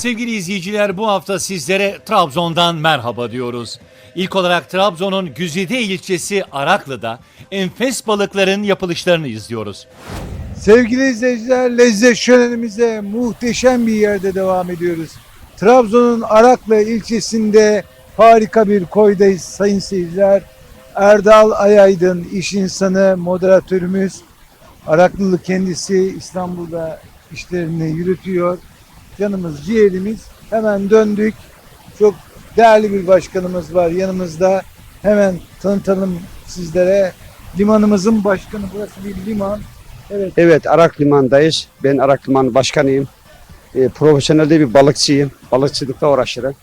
Sevgili izleyiciler bu hafta sizlere Trabzon'dan merhaba diyoruz. İlk olarak Trabzon'un Güzide ilçesi Araklı'da enfes balıkların yapılışlarını izliyoruz. Sevgili izleyiciler lezzet şölenimize muhteşem bir yerde devam ediyoruz. Trabzon'un Araklı ilçesinde harika bir koydayız sayın seyirciler. Erdal Ayaydın iş insanı, moderatörümüz. Araklılı kendisi İstanbul'da işlerini yürütüyor. Canımız ciğerimiz. Hemen döndük. Çok değerli bir başkanımız var yanımızda. Hemen tanıtalım sizlere. Limanımızın başkanı burası bir liman. Evet Evet Arak Liman'dayız. Ben Arak Liman Başkanıyım. E, profesyonel de bir balıkçıyım. Balıkçılıkla uğraşırım.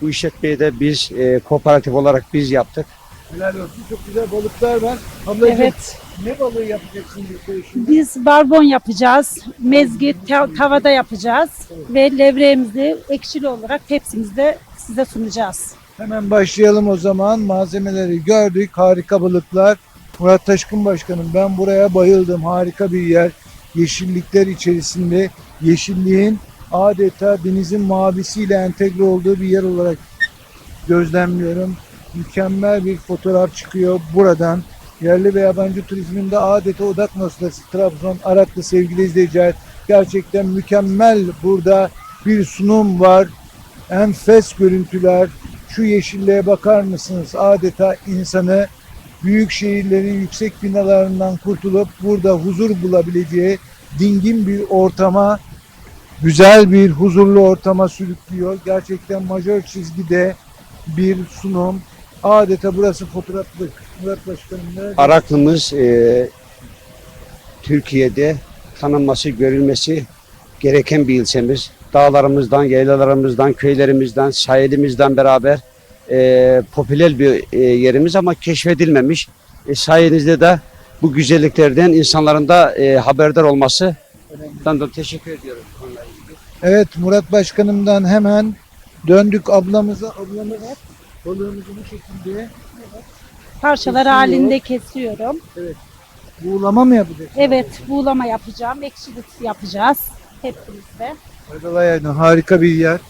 Bu işletmeyi de biz e, kooperatif olarak biz yaptık. Helal olsun. Çok güzel balıklar var. Ablacığım Evet. ne balığı yapacaksın bir şimdi? Biz barbon yapacağız. Mezgit ta- tavada yapacağız. Ve levreğimizi ekşili olarak tepsimizde size sunacağız. Hemen başlayalım o zaman. Malzemeleri gördük. Harika balıklar. Murat Taşkın Başkanım ben buraya bayıldım. Harika bir yer. Yeşillikler içerisinde yeşilliğin adeta denizin mavisiyle entegre olduğu bir yer olarak gözlemliyorum. Mükemmel bir fotoğraf çıkıyor buradan. Yerli ve yabancı turizmin de adeta odak noktası Trabzon Araklı sevgili izleyiciler. Gerçekten mükemmel burada bir sunum var. Enfes görüntüler. Şu yeşilliğe bakar mısınız? Adeta insanı büyük şehirlerin yüksek binalarından kurtulup burada huzur bulabileceği dingin bir ortama, güzel bir huzurlu ortama sürüklüyor. Gerçekten majör çizgide bir sunum. Adeta burası fotoğraflık. Murat Başkanım ne? Araklımız e, Türkiye'de tanınması, görülmesi gereken bir ilçemiz. Dağlarımızdan, yaylalarımızdan, köylerimizden, sahilimizden beraber e, popüler bir e, yerimiz ama keşfedilmemiş. E, sayenizde de bu güzelliklerden insanların da e, haberdar olması ben de teşekkür ediyorum. Evet Murat Başkanım'dan hemen döndük ablamıza. Ablamız balığımızı bu şekilde Parçalar Kesiyor. halinde kesiyorum. buğulama mı yapacak? Evet buğulama yapacağım. Ekşili yapacağız. Hepimizde. Erdal Ayaydın harika bir yer.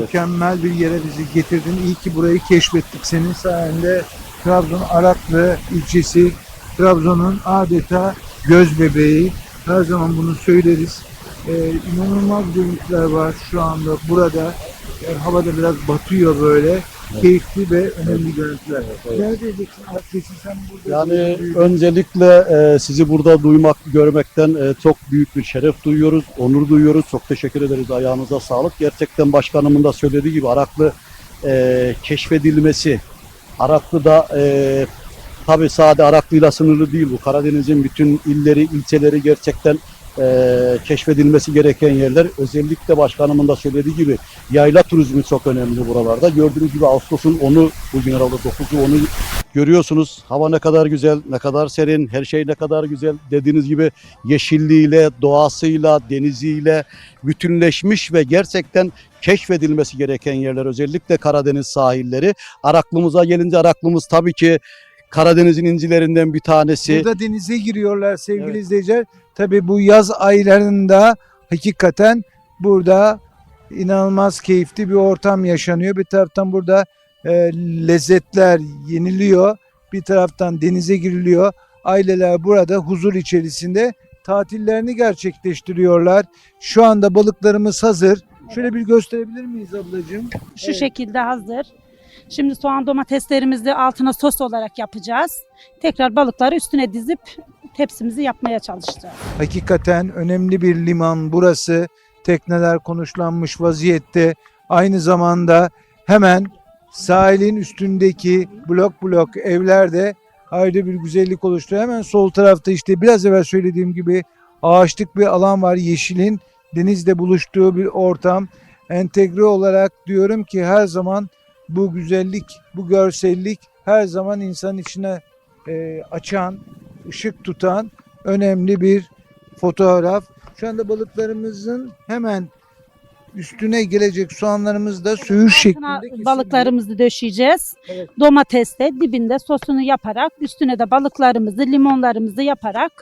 Mükemmel bir yere bizi getirdin. İyi ki burayı keşfettik senin sayende. Trabzon Araklı ilçesi Trabzon'un adeta göz bebeği. Her zaman bunu söyleriz. Ee, inanılmaz görüntüler var şu anda burada. Ee, havada biraz batıyor böyle. Keyifli ve önemli görüntüler. Neredeyeceksin Araklı'sı sen burada? Yani öncelikle e, sizi burada duymak, görmekten e, çok büyük bir şeref duyuyoruz, onur duyuyoruz. Çok teşekkür ederiz. Ayağınıza sağlık. Gerçekten başkanımın da söylediği gibi Araklı e, keşfedilmesi, Araklı'da e, tabii sadece Araklı'yla sınırlı değil bu. Karadeniz'in bütün illeri, ilçeleri gerçekten e, keşfedilmesi gereken yerler. Özellikle başkanımın da söylediği gibi yayla turizmi çok önemli buralarda. Gördüğünüz gibi Ağustos'un 10'u bugün herhalde 9'u 10'u görüyorsunuz. Hava ne kadar güzel, ne kadar serin, her şey ne kadar güzel. Dediğiniz gibi yeşilliğiyle, doğasıyla, deniziyle bütünleşmiş ve gerçekten keşfedilmesi gereken yerler. Özellikle Karadeniz sahilleri. Araklımıza gelince Araklımız tabii ki Karadeniz'in incilerinden bir tanesi. Burada denize giriyorlar sevgili Evet. izleyiciler. Tabii bu yaz aylarında hakikaten burada inanılmaz keyifli bir ortam yaşanıyor. Bir taraftan burada e, lezzetler yeniliyor. Bir taraftan denize giriliyor. Aileler burada huzur içerisinde tatillerini gerçekleştiriyorlar. Şu anda balıklarımız hazır. Şöyle bir gösterebilir miyiz ablacığım? Şu Evet. şekilde hazır. Şimdi soğan domateslerimizi altına sos olarak yapacağız. Tekrar balıkları üstüne dizip tepsimizi yapmaya çalışacağız. Hakikaten önemli bir liman burası. Tekneler konuşlanmış vaziyette. Aynı zamanda hemen sahilin üstündeki blok blok evlerde ayrı bir güzellik oluşturuyor. Hemen sol tarafta işte biraz evvel söylediğim gibi ağaçlık bir alan var. Yeşilin denizle buluştuğu bir ortam. Entegre olarak diyorum ki her zaman bu güzellik, bu görsellik her zaman insanın içine e, açan, ışık tutan önemli bir fotoğraf. Şu anda balıklarımızın hemen üstüne gelecek soğanlarımız da söğüş şeklinde balıklarımızı döşeyeceğiz. Evet. Domatesle dibinde sosunu yaparak üstüne de balıklarımızı, limonlarımızı yaparak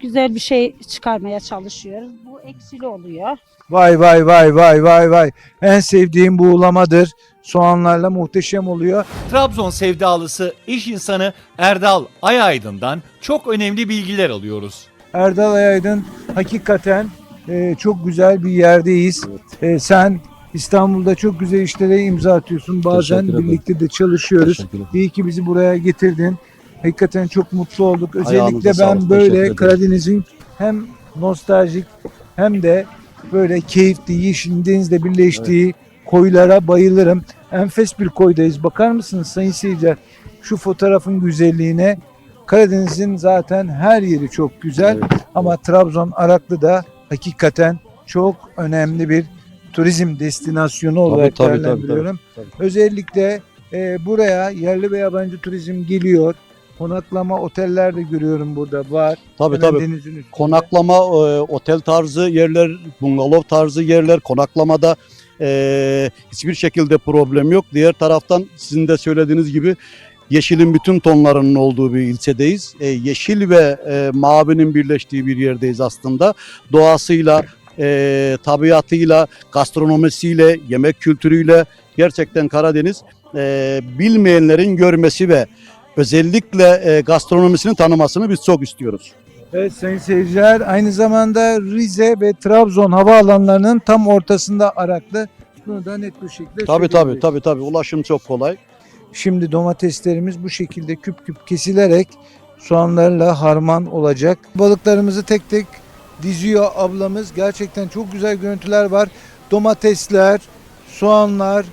güzel bir şey çıkarmaya çalışıyoruz. Bu eksili oluyor. Vay vay vay vay vay vay. En sevdiğim buğulamadır. Soğanlarla muhteşem oluyor. Trabzon sevdalısı iş insanı Erdal Ayaydın'dan çok önemli bilgiler alıyoruz. Erdal Ayaydın hakikaten e, çok güzel bir yerdeyiz. E, sen İstanbul'da çok güzel işlere imza atıyorsun. Bazen Teşekkür ederim. birlikte de çalışıyoruz. Teşekkür ederim. İyi ki bizi buraya getirdin. Hakikaten çok mutlu olduk. Ayağınıza Özellikle sağlık, ben teşekkür böyle ederim. Karadeniz'in hem nostaljik hem de böyle keyifli yeşil denizle birleştiği koylara bayılırım. Enfes bir koydayız. Bakar mısınız sayın seyirciler? Şu fotoğrafın güzelliğine. Karadeniz'in zaten her yeri çok güzel Evet, ama Trabzon Araklı da hakikaten çok önemli bir turizm destinasyonu olarak tabii, tabii, değerlendiriyorum. tabii, Özellikle e, buraya yerli ve yabancı turizm geliyor. Konaklama oteller de görüyorum burada var. Tabii Hemen tabii. denizin üstünde. Konaklama, e, otel tarzı yerler, bungalov tarzı yerler, konaklamada e, hiçbir şekilde problem yok. Diğer taraftan sizin de söylediğiniz gibi yeşilin bütün tonlarının olduğu bir ilçedeyiz. E, yeşil ve e, mavinin birleştiği bir yerdeyiz aslında. Doğasıyla, e, tabiatıyla, gastronomisiyle, yemek kültürüyle gerçekten Karadeniz e, bilmeyenlerin görmesi ve özellikle e, gastronomisini tanımasını biz çok istiyoruz. Evet sayın seyirciler aynı zamanda Rize ve Trabzon havaalanlarının tam ortasında Araklı. Bunu da net bir şekilde Tabii tabii söyleyebiliriz. tabii tabii ulaşım çok kolay. Şimdi domateslerimiz bu şekilde küp küp kesilerek soğanlarla harman olacak. Balıklarımızı tek tek diziyor ablamız. Gerçekten çok güzel görüntüler var. Domatesler, soğanlar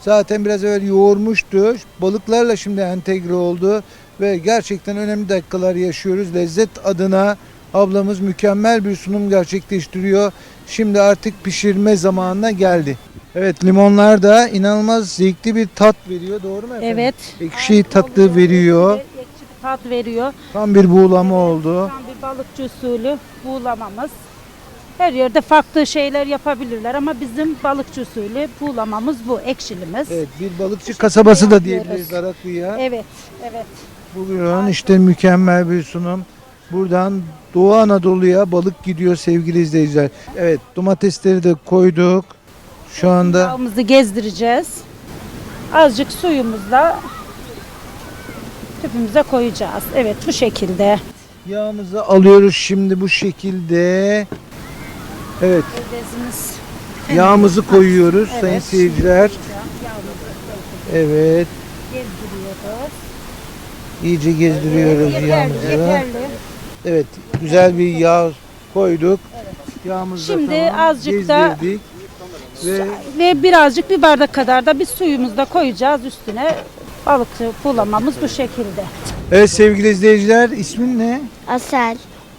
zaten biraz evvel yoğurmuştu. Balıklarla şimdi entegre oldu ve gerçekten önemli dakikalar yaşıyoruz. Lezzet adına ablamız mükemmel bir sunum gerçekleştiriyor. Şimdi artık pişirme zamanına geldi. Evet limonlar da inanılmaz zevkli bir tat veriyor. Doğru mu efendim? Evet. Ekşi tatlı veriyor. Ekşi bir tat veriyor. Tam bir buğulama oldu. Tam bir balıkçı usulü buğulamamız. Her yerde farklı şeyler yapabilirler ama bizim balıkçı usulü buğulamamız bu, ekşilimiz. Evet bir balıkçı kasabası da diyebiliriz Araklı'ya. Evet, evet. Bugün işte mükemmel bir sunum. Buradan Doğu Anadolu'ya balık gidiyor sevgili izleyiciler. Evet domatesleri de koyduk. Şu anda Yağımızı gezdireceğiz. Azıcık suyumuzla tüpümüze koyacağız. Evet bu şekilde. yağımızı alıyoruz şimdi bu şekilde. Evet Bezimiz yağımızı koyuyoruz Evet. sayın seyirciler. Evet gezdiriyoruz. iyice gezdiriyoruz yeterli, yağımızı. yeterli. Evet güzel bir yağ koyduk. Yağımızı da Şimdi tamam, azıcık da- gezdirdik. Ve Ve birazcık bir bardak kadar da bir suyumuzu da koyacağız üstüne. Balıkçı bulamamız bu şekilde. Evet sevgili izleyiciler ismin ne? Asel.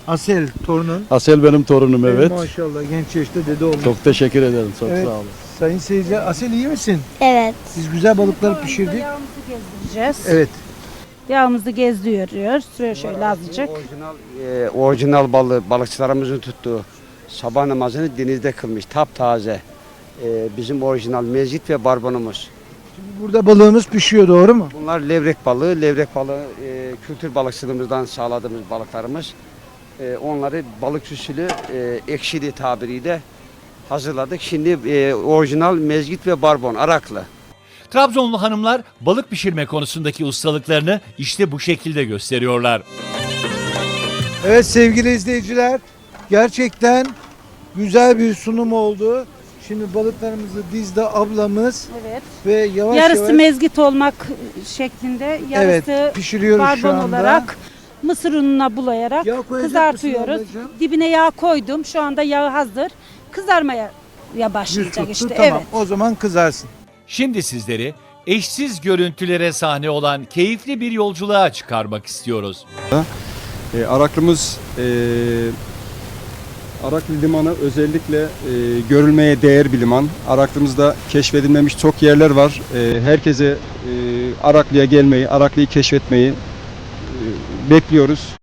Asel torunun. Asel benim torunum evet. Maşallah genç yaşta dede olmuş. Çok teşekkür ederim. Çok Evet. sağ olun. Sayın seyirciler Asel iyi misin? Evet. Siz güzel balıkları pişirdik. Yağımızı gezdireceğiz. Evet. Yağımızı gezdiriyoruz. Şöyle şöyle azıcık. Orijinal, e, orijinal balığı balıkçılarımızın tuttuğu sabah namazını denizde kılmış taptaze. E, bizim orijinal mezgit ve barbonumuz. Burada balığımız pişiyor doğru mu? Bunlar levrek balığı. Levrek balığı e, kültür balıkçılığımızdan sağladığımız balıklarımız. E, onları balık usulü e, ekşili tabiriyle hazırladık. Şimdi e, orijinal mezgit ve barbon araklı. Trabzonlu hanımlar balık pişirme konusundaki ustalıklarını işte bu şekilde gösteriyorlar. Evet sevgili izleyiciler gerçekten güzel bir sunum oldu. Şimdi balıklarımızı dizdi ablamız Evet. ve yavaş Yarısı yavaş mezgit olmak şeklinde, yarısı evet, pişiriyoruz şu barbon anda. olarak mısır ununa bulayarak Yağ kızartıyoruz. Dibine yağ koydum. Şu anda yağı hazır. Kızarmaya ya Yüz başlayacak tuttu, işte. tamam Evet. o zaman kızarsın. Şimdi sizleri eşsiz görüntülere sahne olan keyifli bir yolculuğa çıkarmak istiyoruz. E, Araklımız e, Araklı Limanı özellikle e, görülmeye değer bir liman. Araklımızda keşfedilmemiş çok yerler var. E, herkese e, Araklı'ya gelmeyi, Araklı'yı keşfetmeyi bekliyoruz.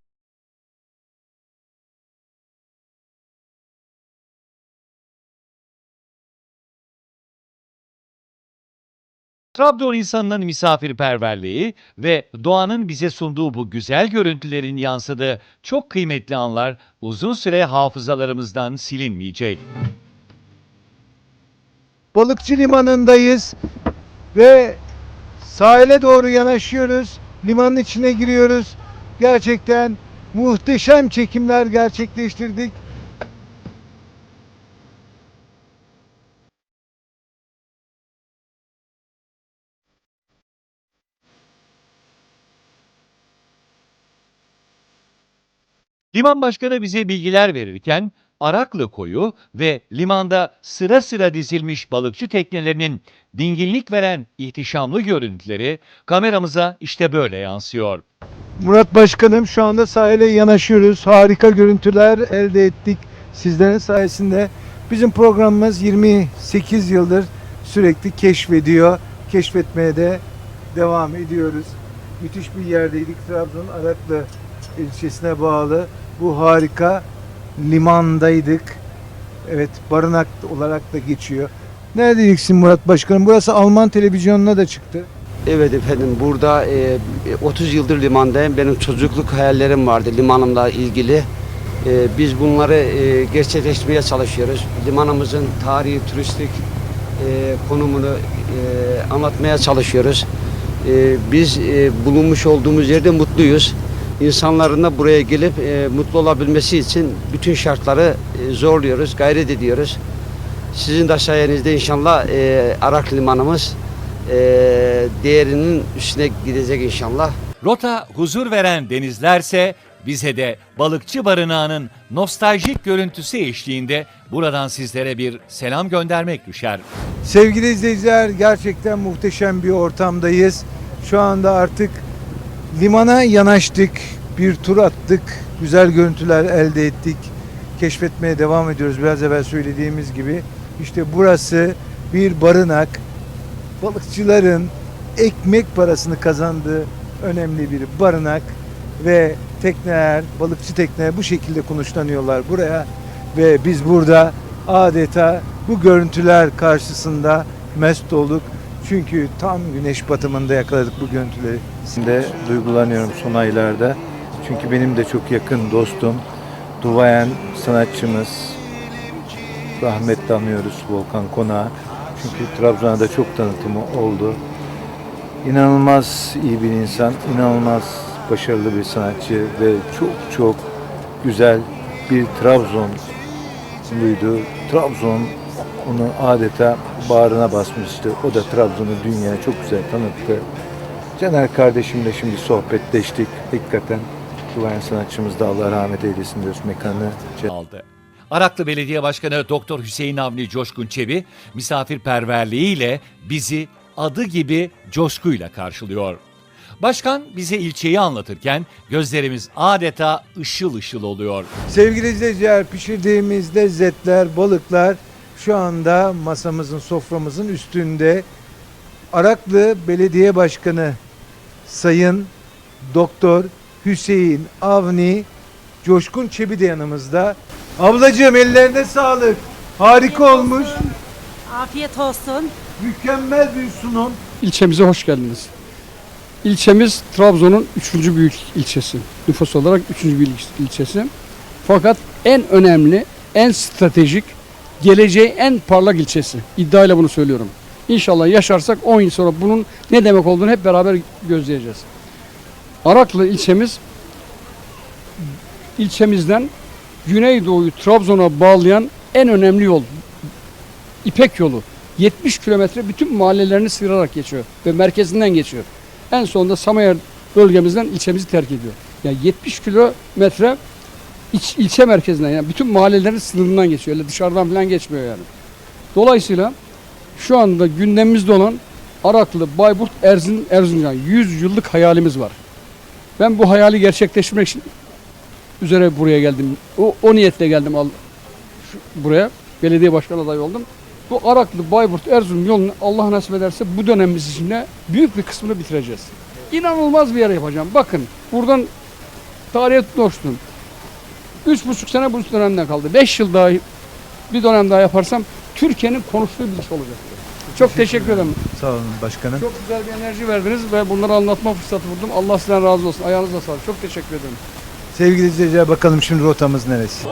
Trabzon insanının misafirperverliği ve doğanın bize sunduğu bu güzel görüntülerin yansıdığı çok kıymetli anlar uzun süre hafızalarımızdan silinmeyecek. Balıkçı limanındayız ve sahile doğru yanaşıyoruz. Limanın içine giriyoruz. Gerçekten muhteşem çekimler gerçekleştirdik. Liman başkanı bize bilgiler verirken Araklı koyu ve limanda sıra sıra dizilmiş balıkçı teknelerinin dinginlik veren ihtişamlı görüntüleri kameramıza işte böyle yansıyor. Murat Başkanım şu anda sahile yanaşıyoruz. Harika görüntüler elde ettik sizlerin sayesinde. Bizim programımız 28 yıldır sürekli keşfediyor. Keşfetmeye de devam ediyoruz. Müthiş bir yerdeydik. Trabzon Araklı ilçesine bağlı bu harika limandaydık. Evet barınak olarak da geçiyor. Neredeydik Murat Başkanım? Burası Alman televizyonuna da çıktı. Evet efendim burada e, 30 yıldır limandayım. Benim çocukluk hayallerim vardı limanımla ilgili. E, biz bunları e, gerçekleştirmeye çalışıyoruz. Limanımızın tarihi, turistik e, konumunu e, anlatmaya çalışıyoruz. E, biz e, bulunmuş olduğumuz yerde mutluyuz. İnsanların da buraya gelip e, mutlu olabilmesi için bütün şartları e, zorluyoruz, gayret ediyoruz. Sizin de sayenizde inşallah e, Arak limanımız e, değerinin üstüne gidecek inşallah. Rota huzur veren denizlerse bize de balıkçı barınağının nostaljik görüntüsü eşliğinde buradan sizlere bir selam göndermek düşer. Sevgili izleyiciler gerçekten muhteşem bir ortamdayız. Şu anda artık limana yanaştık. Bir tur attık. Güzel görüntüler elde ettik. Keşfetmeye devam ediyoruz. Biraz evvel söylediğimiz gibi. İşte burası bir barınak. Balıkçıların ekmek parasını kazandığı önemli bir barınak ve tekneler, balıkçı tekneler bu şekilde konuşlanıyorlar buraya ve biz burada adeta bu görüntüler karşısında mest olduk. Çünkü tam güneş batımında yakaladık bu görüntüleri. De duygulanıyorum son aylarda. Çünkü benim de çok yakın dostum, duvayen sanatçımız, rahmetle anıyoruz Volkan Konağı. Çünkü Trabzon'a da çok tanıtımı oldu. İnanılmaz iyi bir insan, inanılmaz başarılı bir sanatçı ve çok çok güzel bir Trabzonluydu. Trabzon onu adeta bağrına basmıştı. O da Trabzon'u dünyaya çok güzel tanıttı. Caner kardeşimle şimdi sohbetleştik. Hakikaten duayen sanatçımız da Allah rahmet eylesin diyoruz mekanı. aldı. Araklı Belediye Başkanı Doktor Hüseyin Avni Coşkun Çebi misafirperverliğiyle bizi adı gibi coşkuyla karşılıyor. Başkan bize ilçeyi anlatırken gözlerimiz adeta ışıl ışıl oluyor. Sevgili izleyiciler pişirdiğimiz lezzetler, balıklar şu anda masamızın, soframızın üstünde. Araklı Belediye Başkanı Sayın Doktor Hüseyin Avni Coşkun Çebi de yanımızda. Ablacığım ellerine sağlık. Harika olmuş. Afiyet olsun. Mükemmel bir sunum. İlçemize hoş geldiniz. İlçemiz Trabzon'un üçüncü büyük ilçesi. Nüfus olarak üçüncü büyük ilçesi. Fakat en önemli, en stratejik, geleceği en parlak ilçesi. İddiayla bunu söylüyorum. İnşallah yaşarsak 10 yıl sonra bunun ne demek olduğunu hep beraber gözleyeceğiz. Araklı ilçemiz ilçemizden Güneydoğu'yu Trabzon'a bağlayan en önemli yol. İpek yolu. 70 kilometre bütün mahallelerini sıyırarak geçiyor ve merkezinden geçiyor. En sonunda Samayer bölgemizden ilçemizi terk ediyor. Yani 70 kilometre iç, ilçe merkezinden yani bütün mahallelerin sınırından geçiyor. Öyle dışarıdan falan geçmiyor yani. Dolayısıyla şu anda gündemimizde olan Araklı, Bayburt, Erzin, Erzincan 100 yıllık hayalimiz var. Ben bu hayali gerçekleştirmek için üzere buraya geldim. O, o niyetle geldim al, şu, buraya. Belediye başkan adayı oldum. Bu Araklı, Bayburt, Erzurum yolunu Allah nasip ederse bu dönemimiz içinde büyük bir kısmını bitireceğiz. İnanılmaz bir yer yapacağım. Bakın buradan tarihe tutmuştum. Üç buçuk sene bu dönemden kaldı. Beş yıl daha bir dönem daha yaparsam Türkiye'nin konuştuğu bir iş olacak. Çok teşekkür ederim. Sağ olun başkanım. Çok güzel bir enerji verdiniz ve bunları anlatma fırsatı buldum. Allah sizden razı olsun. Ayağınıza sağlık. Çok teşekkür ederim. Sevgili izleyiciler bakalım şimdi rotamız neresi?